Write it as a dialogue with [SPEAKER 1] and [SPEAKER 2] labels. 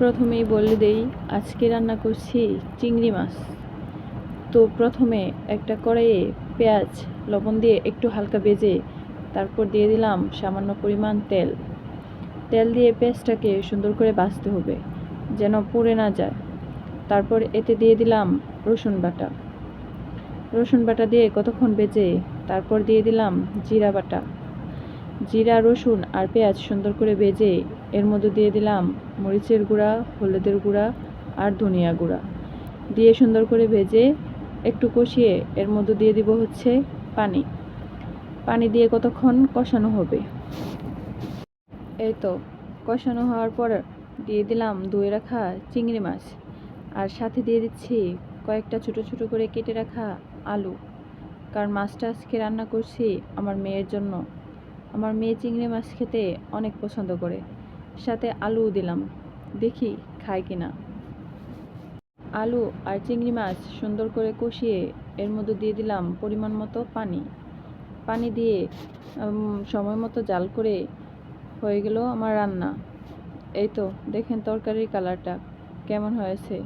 [SPEAKER 1] প্রথমেই বলে দেই, আজকে রান্না করছি চিংড়ি মাছ। তো প্রথমে একটা কড়াইয়ে পেঁয়াজ, লবণ দিয়ে একটু হালকা ভেজে তারপর দিয়ে দিলাম সামান্য পরিমাণ তেল। তেল দিয়ে পেঁয়াজটাকে সুন্দর করে ভাজতে হবে, যেন পুড়ে না যায়। তারপর এতে দিয়ে দিলাম রসুন বাটা। রসুন বাটা দিয়ে কতক্ষণ বেজে তারপর দিয়ে দিলাম জিরা বাটা। জিরা, রসুন আর পেঁয়াজ সুন্দর করে ভেজে এর মধ্যে দিয়ে দিলাম মরিচের গুঁড়া, হলুদের গুঁড়া আর ধনিয়া গুঁড়া। দিয়ে সুন্দর করে ভেজে একটু কষিয়ে এর মধ্যে দিয়ে দিব হচ্ছে পানি। পানি দিয়ে কতক্ষণ কষানো হবে? এই তো, কষানো হওয়ার পর দিয়ে দিলাম ধুয়ে রাখা চিংড়ি মাছ। আর সাথে দিয়ে দিচ্ছি কয়েকটা ছোট ছোট করে কেটে রাখা আলু। কারণ মাছটা আজকে রান্না করছি আমার মেয়ের জন্য। আমার মেয়ে চিংড়ি মাছ খেতে অনেক পছন্দ করে। সাথে আলুও দিলাম। দেখি খায় কিনা আলু আর চিংড়ি মাছ সুন্দর করে কষিয়ে এর মধ্যে দিয়ে দিলাম পরিমাণ মতো পানি। পানি দিয়ে সময় মতো জাল করে হয়ে গেল আমার রান্না। এই তো, দেখেন তরকারির কালারটা কেমন হয়েছে।